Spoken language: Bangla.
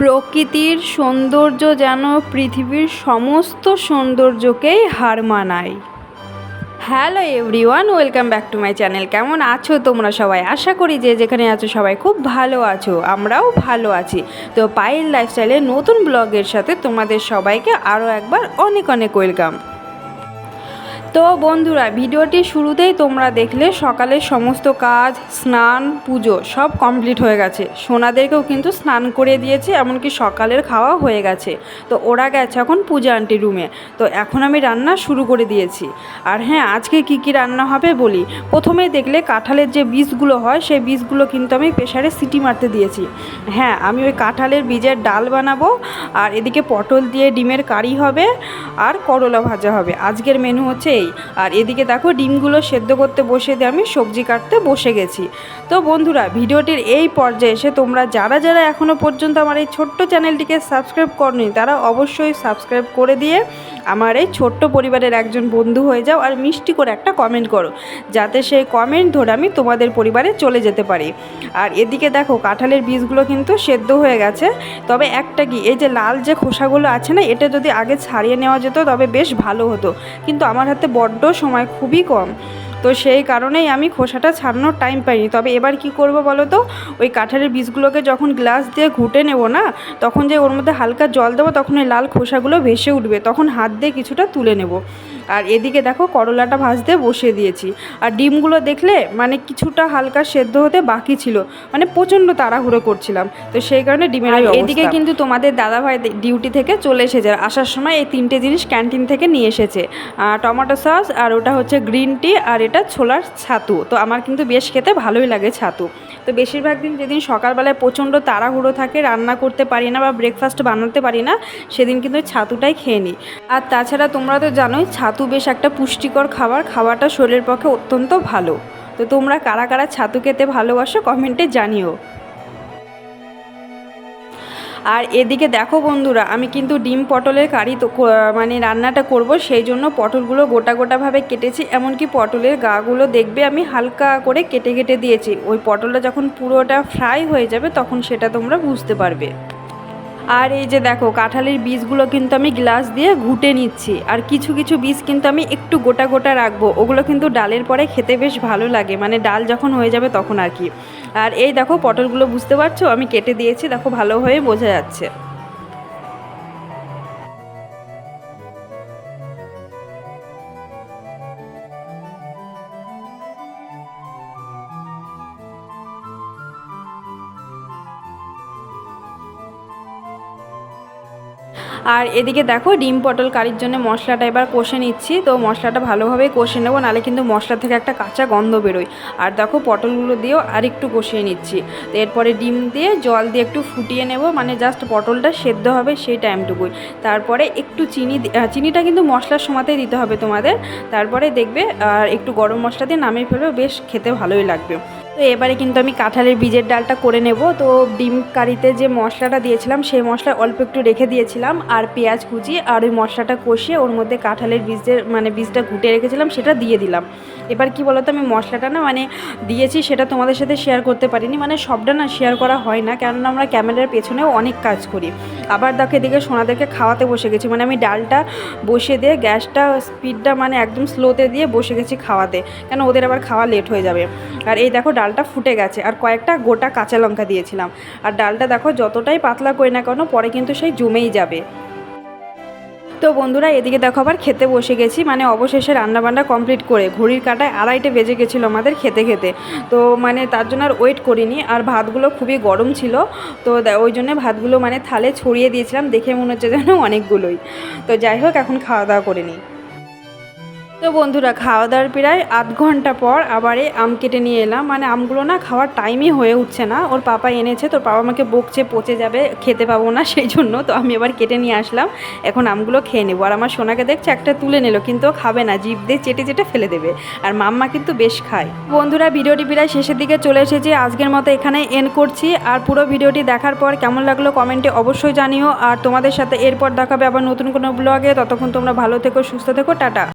প্রকৃতির সৌন্দর্য যেন পৃথিবীর সমস্ত সৌন্দর্যকেই হার মানায়। Hello everyone welcome back to my channel কেমন আছো তোমরা সবাই? আশা করি যে যেখানে আছো সবাই খুব ভালো আছো, আমরাও ভালো আছি। তো পাইল লাইফস্টাইলের নতুন ব্লগের সাথে তোমাদের সবাইকে আরও একবার অনেক অনেক ওয়েলকাম তো বন্ধুরা, ভিডিওটি শুরুতেই তোমরা দেখলে সকালের সমস্ত কাজ, স্নান, পুজো সব কমপ্লিট হয়ে গেছে। সোনাদেরকেও কিন্তু স্নান করে দিয়েছি, এমনকি সকালের খাওয়া হয়ে গেছে। তো ওরা গেছে এখন পূজা আন্টি রুমে তো এখন আমি রান্না শুরু করে দিয়েছি। আর হ্যাঁ আজকে কি কি রান্না হবে বলি? প্রথমে দেখলে কাঁঠালের যে বীজগুলো হয়, সেই বীজগুলো কিন্তু আমি প্রেশারে সিটি মারতে দিয়েছি। হ্যাঁ আমি ওই কাঁঠালের বীজের ডাল বানাবো, আর এদিকে পটল দিয়ে ডিমের কারি হবে, আর করলা ভাজা হবে। আজকের মেনু হচ্ছে এই আর এদিকে দেখো ডিমগুলো সেদ্ধ করতে বসে দিয়ে আমি সবজি কাটতে বসে গেছি। তো বন্ধুরা, ভিডিওটির এই পর্যায়ে এসে তোমরা যারা যারা এখনও পর্যন্ত আমার এই ছোট্ট চ্যানেলটিকে সাবস্ক্রাইব করনি, তারা অবশ্যই সাবস্ক্রাইব করে দিয়ে আমার এই ছোট্ট পরিবারের একজন বন্ধু হয়ে যাও আর মিষ্টি করে একটা কমেন্ট করো, যাতে সেই কমেন্ট ধরে আমি তোমাদের পরিবারে চলে যেতে পারি। আর এদিকে দেখো, কাঁঠালের বীজগুলো কিন্তু সেদ্ধ হয়ে গেছে। তবে একটা কি? এই যে লাল যে খোসাগুলো আছে না, এটা যদি আগে ছাড়িয়ে নেওয়া যেত তবে বেশ ভালো হতো। কিন্তু আমার হাতে বড্ড সময়, খুবই কম। তো সেই কারণেই আমি খোসাটা ছাড়ানোর টাইম পাইনি। তবে এবার কি করব বলো তো? ওই কাঁঠালের বীজগুলোকে যখন গ্লাস দিয়ে ঘুটে নেব না, তখন যে ওর মধ্যে হালকা জল দেবো, তখন ওই লাল খোসাগুলো ভেসে উঠবে। তখন হাত দিয়ে কিছুটা তুলে নেব। আর এদিকে দেখো করলাটা ভাজতে বসিয়ে দিয়েছি। আর ডিমগুলো দেখলে মানে কিছুটা হালকা সেদ্ধ হতে বাকি ছিল। মানে প্রচণ্ড তাড়াহুড়ো করছিলাম। তো সেই কারণে ডিমের এদিকে কিন্তু তোমাদের দাদাভাই ডিউটি থেকে চলে এসেছে। আসার সময় এই তিনটে জিনিস ক্যান্টিন থেকে নিয়ে এসেছে। টমেটো সস আর ওটা হচ্ছে গ্রিন টি আর এটা ছোলার ছাতু। তো আমার কিন্তু বেশ খেতে ভালোই লাগে ছাতু। তো বেশিরভাগ দিন যেদিন সকালবেলায় প্রচণ্ড তাড়াহুড়ো থাকে রান্না করতে পারি না বা ব্রেকফাস্ট বানাতে পারি না সেদিন কিন্তু ওই ছাতুটাই খেয়ে নিই। আর তাছাড়া তোমরা তো জানোই ছাতু বেশ একটা পুষ্টিকর খাবার। খাওয়াটা শরীরের পক্ষে অত্যন্ত ভালো। তো তোমরা কারা কারা ছাতু খেতে ভালোবাসো কমেন্টে জানিও। আর এদিকে দেখো বন্ধুরা, আমি কিন্তু ডিম পটলের কারি তো মানে রান্নাটা করব, সেই জন্য পটলগুলো গোটা গোটাভাবে কেটেছি। এমনকি পটলের গাগুলো দেখবে আমি হালকা করে কেটে কেটে দিয়েছি। ওই পটলটা যখন পুরোটা ফ্রাই হয়ে যাবে, তখন সেটা তোমরা বুঝতে পারবে। আর এই যে দেখো, কাঁঠালের বীজগুলো কিন্তু আমি গ্লাস দিয়ে ঘুটে নিচ্ছি। আর কিছু কিছু বীজ কিন্তু আমি একটু গোটা গোটা রাখব। ওগুলো কিন্তু ডালের পরে খেতে বেশ ভালো লাগে। মানে ডাল যখন হয়ে যাবে তখন আর কি। আর এই দেখো, পটলগুলো বুঝতে পারছ? আমি কেটে দিয়েছি। দেখো, ভালো হয়ে বোঝা যাচ্ছে। আর এদিকে দেখো ডিম পটল কারির জন্য মশলাটা এবার কষে নিচ্ছি। তো মশলাটা ভালোভাবে কষে নেব নাহলে কিন্তু মশলা থেকে একটা কাঁচা গন্ধ বেরোয়। আর দেখো পটলগুলো দিয়েও আর একটু কষিয়ে নিচ্ছি। তো এরপরে ডিম দিয়ে জল দিয়ে একটু ফুটিয়ে নেব মানে জাস্ট পটলটা সেদ্ধ হবে সেই টাইমটুকুই। তারপরে একটু চিনি চিনিটা কিন্তু মশলার সময়তেই দিতে হবে তোমাদের। তারপরে দেখবে, আর একটু গরম মশলা দিয়ে নামিয়ে ফেলবে, বেশ খেতে ভালোই লাগবে। তো এবারে কিন্তু আমি কাঁঠালের বীজের ডালটা করে নেব। তো ডিম কারিতে যে মশলাটা দিয়েছিলাম, সেই মশলা অল্প একটু রেখে দিয়েছিলাম। আর পেঁয়াজ কুচি আর ওই মশলাটা কষিয়ে ওর মধ্যে কাঁঠালের বীজের মানে বীজটা ঘুটে রেখেছিলাম, সেটা দিয়ে দিলাম। এবার কি বলতো, আমি মশলাটা না মানে দিয়েছি, সেটা তোমাদের সাথে শেয়ার করতে পারিনি। মানে সবটা না শেয়ার করা হয় না, কেননা আমরা ক্যামেরার পেছনেও অনেক কাজ করি। আবার দেখো, এদিকে সোনাদেরকে খাওয়াতে বসে গেছি। মানে আমি ডালটা বসে দিয়ে, গ্যাসটা স্পিডটা মানে একদম স্লোতে দিয়ে বসে গেছি খাওয়াতে। কেন, ওদের আবার খাওয়া লেট হয়ে যাবে। আর এই দেখো ডালটা ফুটে গেছে। আর কয়েকটা গোটা কাঁচা লঙ্কা দিয়েছিলাম। আর ডালটা দেখো যতটাই পাতলা করি না কেন, পরে কিন্তু সেই জমেই যাবে। তো বন্ধুরা, এদিকে দেখো আবার খেতে বসে গেছি। মানে অবশেষে রান্নাবান্না কমপ্লিট করে ঘড়ির কাটায় আড়াইটে বেজে গেছিল আমাদের খেতে খেতে। তো মানে তার জন্য আর ওয়েট করিনি। আর ভাতগুলো খুবই গরম ছিল। তো ওই জন্য ভাতগুলো মানে থালে ছড়িয়ে দিয়েছিলাম। দেখে মনে হচ্ছে যেন অনেকগুলোই। তো যাই হোক, এখন খাওয়া দাওয়া করে নিই। তো বন্ধুরা খাওয়া দাওয়ার প্রায় আধ ঘণ্টা পর আবার এই আম কেটে নিয়ে এলাম। মানে আমগুলো না খাওয়ার টাইমই হয়ে উঠছে না। ওর পাপা এনেছে, তোর বাবা আমাকে বকছে, পচে যাবে, খেতে পাবো না, সেই জন্য তো আমি এবার কেটে নিয়ে আসলাম। এখন আমগুলো খেয়ে নেব। আর আমার সোনাকে দেখছে, একটা তুলে নিল, কিন্তু খাবে না, জিভ দিয়ে চেটে চেটে ফেলে দেবে। আর মাম্মা কিন্তু বেশ খায়। বন্ধুরা, ভিডিওটি প্রায় শেষের দিকে চলে এসেছি। আজকের মতো এখানে এন্ড করছি। আর পুরো ভিডিওটি দেখার পর কেমন লাগল কমেন্টে অবশ্যই জানিও। আর তোমাদের সাথে এরপর দেখাবে আবার নতুন কোনো ব্লগে ততক্ষণ তোমরা ভালো থেকো, সুস্থ থেকো, টাটা।